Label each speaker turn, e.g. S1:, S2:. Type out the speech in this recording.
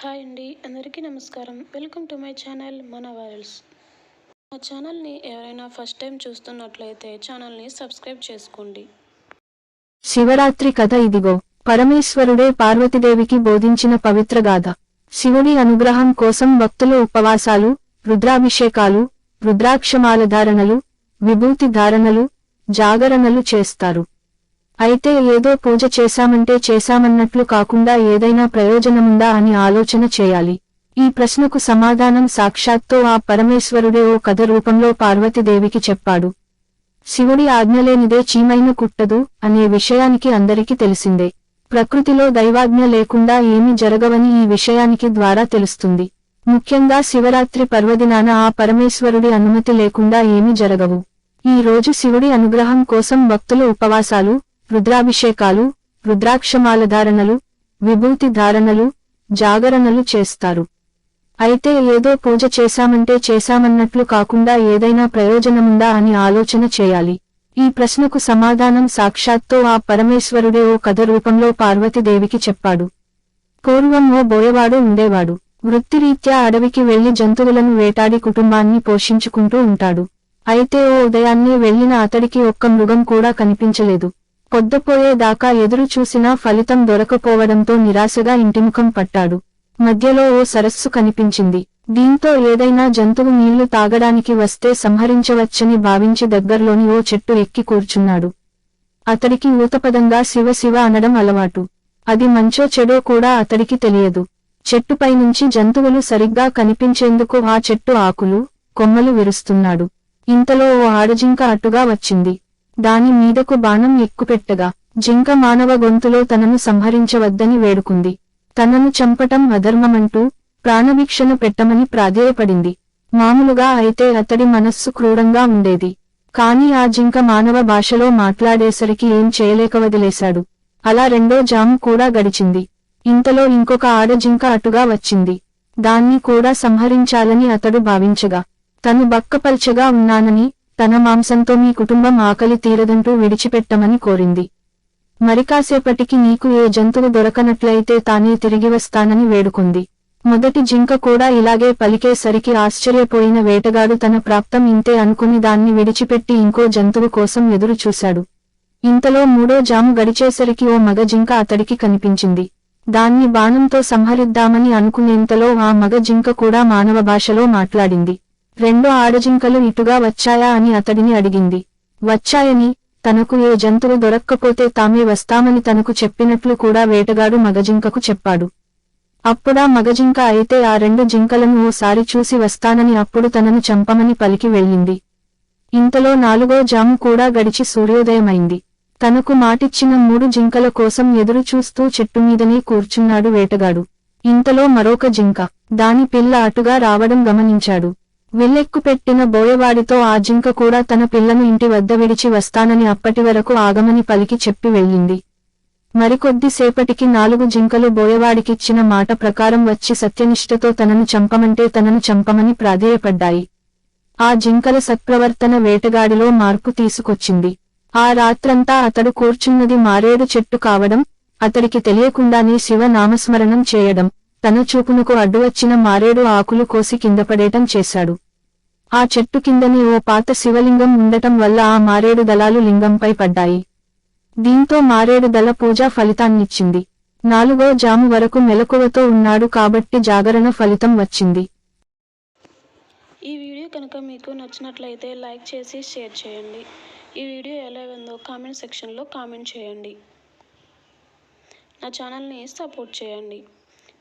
S1: Hi అండి అందరికీ నమస్కారం. వెల్కమ్ టు మై ఛానల్ మన వైరల్స్ మా ఛానల్ని ఎవరైనా ఫస్ట్ టైం చూస్తున్నట్లయితే ఛానల్ని సబ్స్క్రైబ్ చేసుకోండి.
S2: శివరాత్రి కథ ఇదిగో పరమేశ్వరుడే పార్వతీదేవికి బోధించిన పవిత్ర గాథ. శివుడి అనుగ్రహం కోసం భక్తులు ఉపవాసాలు రుద్రాభిషేకాలు రుద్రాక్షమాల ధారణలు విభూతి ధారణలు జాగరణలు చేస్తారు. అయితే ఏదో పూజ చేశామంటే చేశామన్నట్లు కాకుండా ఏదైనా ప్రయోజనముందా అని ఆలోచన చేయాలి. ఈ ప్రశ్నకు సమాధానం సాక్షాత్తు ఆ పరమేశ్వరుడే ఓ కథ రూపంలో పార్వతీదేవికి చెప్పాడు. శివుడి ఆజ్ఞలేనిదే చీమైన కుట్టదు అనే విషయానికి అందరికీ తెలిసిందే. ప్రకృతిలో దైవాజ్ఞ లేకుండా ఏమి జరగవని ఈ విషయానికి ద్వారా తెలుస్తుంది. ముఖ్యంగా శివరాత్రి పర్వదినాన ఆ పరమేశ్వరుడి అనుమతి లేకుండా ఏమి జరగవు. ఈ రోజు శివుడి అనుగ్రహం కోసం భక్తులు ఉపవాసాలు రుద్రాభిషేకాలు రుద్రాక్షమాల ధారణలు విభూతి ధారణలు జాగరణలు చేస్తారు. అయితే ఏదో పూజ చేశామంటే చేశామన్నట్లు కాకుండా ఏదైనా ప్రయోజనముందా అని ఆలోచన చేయాలి. ఈ ప్రశ్నకు సమాధానం సాక్షాత్తో ఆ పరమేశ్వరుడే ఓ కథ రూపంలో పార్వతీదేవికి చెప్పాడు. పూర్వం ఓ బోయవాడు ఉండేవాడు. వృత్తిరీత్యా అడవికి వెళ్ళి జంతువులను వేటాడి కుటుంబాన్ని పోషించుకుంటూ ఉంటాడు. అయితే ఓ ఉదయాన్నే వెళ్ళిన అతడికి ఒక్క మృగం కూడా కనిపించలేదు. పొద్దుపోయేదాకా ఎదురు చూసినా ఫలితం దొరకపోవడంతో నిరాశగా ఇంటిముఖం పట్టాడు. మధ్యలో ఓ సరస్సు కనిపించింది. దీంతో ఏదైనా జంతువు నీళ్ళు తాగడానికి వస్తే సంహరించవచ్చని భావించి దగ్గర్లోని ఓ చెట్టు ఎక్కి కూర్చున్నాడు. అతడికి ఊతపదంగా శివ శివ అనడం అలవాటు. అది మంచో చెడో కూడా అతడికి తెలియదు. చెట్టుపై నుంచి జంతువులు సరిగ్గా కనిపించేందుకు ఆ చెట్టు ఆకులు కొమ్మలు విరుస్తున్నాడు. ఇంతలో ఓ ఆడజింక అటుగా వచ్చింది. దాని మీదకు బాణం ఎక్కుపెట్టగా జింక మానవ గొంతులో తనను సంహరించవద్దని వేడుకుంది. తనను చంపటం అధర్మమంటూ ప్రాణభిక్షను పెట్టమని ప్రాధేయపడింది. మామూలుగా అయితే అతడి మనస్సు క్రూరంగా ఉండేది. కాని ఆ జింక మానవ భాషలో మాట్లాడేసరికి ఏం చేయలేక వదిలేశాడు అలా రెండో జాము కూడా గడిచింది. ఇంతలో ఇంకొక ఆడ జింక అటుగా వచ్చింది. దాన్ని కూడా సంహరించాలని అతడు భావించగా తను బక్కపల్చగా ఉన్నానని తన మాంసంతో మీ కుటుంబం ఆకలి తీరదంటూ విడిచిపెట్టమని కోరింది. మరికాసేపటికి నీకు ఏ జంతువు దొరకనట్లయితే తానే తిరిగి వస్తానని వేడుకుంది. మొదటి జింక కూడా ఇలాగే పలికేసరికి ఆశ్చర్యపోయిన వేటగాడు తన ప్రాప్తం ఇంతే అనుకుని దాన్ని విడిచిపెట్టి ఇంకో జంతువు కోసం ఎదురు చూశాడు. ఇంతలో మూడో జాము గడిచేసరికి ఓ మగ జింక అతడికి కనిపించింది. దాన్ని బాణంతో సంహరిద్దామని అనుకునేంతలో ఆ మగ జింక కూడా మానవ భాషలో మాట్లాడింది. రెండు ఆడజింకలు ఇటుగా వచ్చాయా అని అతడిని అడిగింది. వచ్చాయని తనకు ఏ జంతువు దొరక్కపోతే తామే వస్తామని తనకు చెప్పినట్లు కూడా వేటగాడు మగజింకకు చెప్పాడు. అప్పుడా మగజింక అయితే ఆ రెండు జింకలను ఓసారి చూసి వస్తానని అప్పుడు తనను చంపమని పలికి వెళ్ళింది. ఇంతలో నాలుగో జాము కూడా గడిచి సూర్యోదయమైంది. తనకు మాటిచ్చిన మూడు జింకల కోసం ఎదురు చూస్తూ చెట్టు మీదనే కూర్చున్నాడు వేటగాడు. ఇంతలో మరొక జింక దాని పిల్ల అటుగా రావడం గమనించాడు. విల్లెక్కుపెట్టిన బోయవాడితో ఆ జింక కూడా తన పిల్లను ఇంటి వద్ద విడిచి వస్తానని అప్పటి వరకు ఆగమని పలికి చెప్పి వెళ్ళింది. మరికొద్దిసేపటికి నాలుగు జింకలు బోయవాడికిచ్చిన మాట ప్రకారం వచ్చి సత్యనిష్టతో తనను చంపమంటే తనను చంపమని ప్రాధేయపడ్డాయి. ఆ జింకల సత్ప్రవర్తన వేటగాడిలో మార్పు తీసుకొచ్చింది. ఆ రాత్రంతా అతడు కూర్చున్నది మారేడు చెట్టు కావడం అతడికి తెలియకుండానే శివ నామస్మరణం చేయడం. తన చూపునకు అడ్డువచ్చిన మారేడు ఆకులు కోసి కిందపడేయటం చేశాడు. ఆ చెట్టు కిందని ఓ పాత శివలింగం ఉండటం వల్ల ఆ మారేడు దళాలు లింగంపై పడ్డాయి. దీంతో మారేడు దళ పూజ ఫలితాన్నిచ్చింది. నాలుగో జాము వరకు మెలకువతో ఉన్నాడు కాబట్టి జాగరణ ఫలితం వచ్చింది.
S1: ఈ వీడియో కనుక మీకు నచ్చినట్లయితే లైక్ చేసి షేర్ చేయండి. ఈ వీడియో ఎలా ఉందో కామెంట్ సెక్షన్లో కామెంట్ చేయండి. నా ఛానల్ని సపోర్ట్ చేయండి.